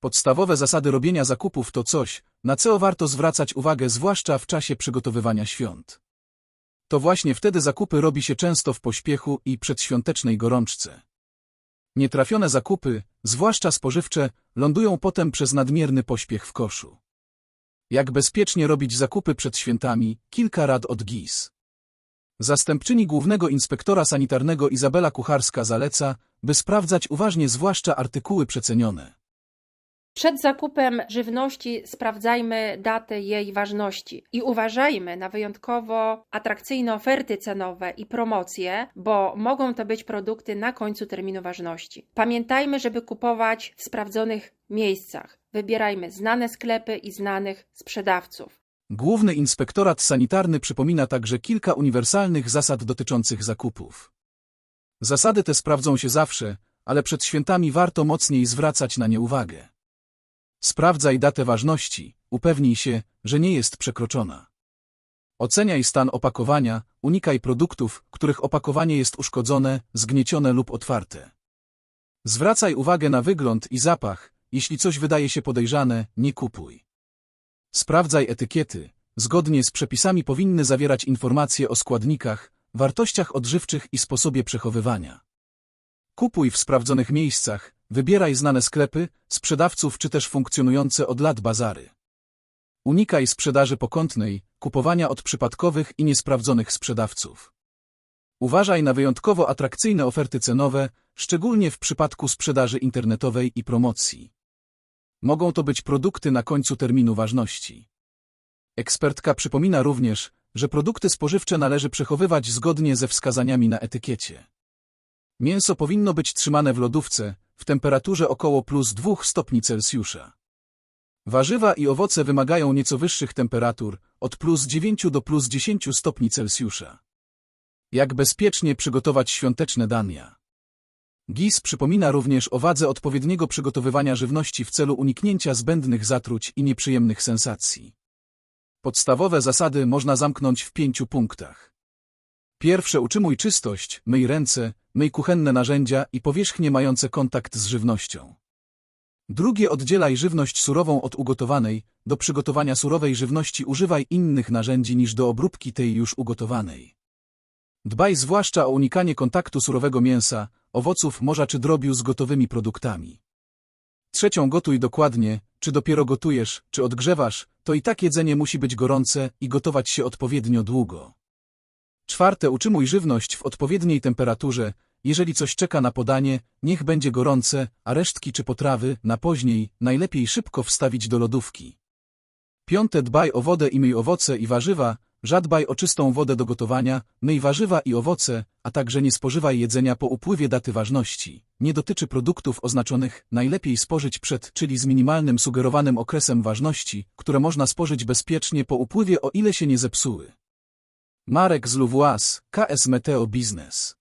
Podstawowe zasady robienia zakupów to coś, na co warto zwracać uwagę zwłaszcza w czasie przygotowywania świąt. To właśnie wtedy zakupy robi się często w pośpiechu i przedświątecznej gorączce. Nietrafione zakupy, zwłaszcza spożywcze, lądują potem przez nadmierny pośpiech w koszu. Jak bezpiecznie robić zakupy przed świętami? Kilka rad od GIS. Zastępczyni głównego inspektora sanitarnego Izabela Kucharska zaleca, by sprawdzać uważnie zwłaszcza artykuły przecenione. Przed zakupem żywności sprawdzajmy datę jej ważności i uważajmy na wyjątkowo atrakcyjne oferty cenowe i promocje, bo mogą to być produkty na końcu terminu ważności. Pamiętajmy, żeby kupować w sprawdzonych miejscach. Wybierajmy znane sklepy i znanych sprzedawców. Główny Inspektorat Sanitarny przypomina także kilka uniwersalnych zasad dotyczących zakupów. Zasady te sprawdzą się zawsze, ale przed świętami warto mocniej zwracać na nie uwagę. Sprawdzaj datę ważności, upewnij się, że nie jest przekroczona. Oceniaj stan opakowania, unikaj produktów, których opakowanie jest uszkodzone, zgniecione lub otwarte. Zwracaj uwagę na wygląd i zapach, jeśli coś wydaje się podejrzane, nie kupuj. Sprawdzaj etykiety, zgodnie z przepisami powinny zawierać informacje o składnikach, wartościach odżywczych i sposobie przechowywania. Kupuj w sprawdzonych miejscach, wybieraj znane sklepy, sprzedawców czy też funkcjonujące od lat bazary. Unikaj sprzedaży pokątnej, kupowania od przypadkowych i niesprawdzonych sprzedawców. Uważaj na wyjątkowo atrakcyjne oferty cenowe, szczególnie w przypadku sprzedaży internetowej i promocji. Mogą to być produkty na końcu terminu ważności. Ekspertka przypomina również, że produkty spożywcze należy przechowywać zgodnie ze wskazaniami na etykiecie. Mięso powinno być trzymane w lodówce, w temperaturze około plus 2 stopni Celsjusza. Warzywa i owoce wymagają nieco wyższych temperatur, od plus 9 do plus 10 stopni Celsjusza. Jak bezpiecznie przygotować świąteczne dania? GIS przypomina również o wadze odpowiedniego przygotowywania żywności w celu uniknięcia zbędnych zatruć i nieprzyjemnych sensacji. Podstawowe zasady można zamknąć w pięciu punktach. Pierwsze utrzymuj czystość, myj ręce, myj kuchenne narzędzia i powierzchnie mające kontakt z żywnością. Drugie oddzielaj żywność surową od ugotowanej, do przygotowania surowej żywności używaj innych narzędzi niż do obróbki tej już ugotowanej. Dbaj zwłaszcza o unikanie kontaktu surowego mięsa, owoców morza czy drobiu z gotowymi produktami. Trzecią gotuj dokładnie, czy dopiero gotujesz, czy odgrzewasz, to i tak jedzenie musi być gorące i gotować się odpowiednio długo. Czwarte utrzymuj żywność w odpowiedniej temperaturze, jeżeli coś czeka na podanie, niech będzie gorące, a resztki czy potrawy, na później, najlepiej szybko wstawić do lodówki. Piąte dbaj o wodę i myj owoce i warzywa, Żadbaj o czystą wodę do gotowania, myj warzywa i owoce, a także nie spożywaj jedzenia po upływie daty ważności. Nie dotyczy produktów oznaczonych najlepiej spożyć przed, czyli z minimalnym sugerowanym okresem ważności, które można spożyć bezpiecznie po upływie o ile się nie zepsuły. Marek z Louvois, KS Meteo Business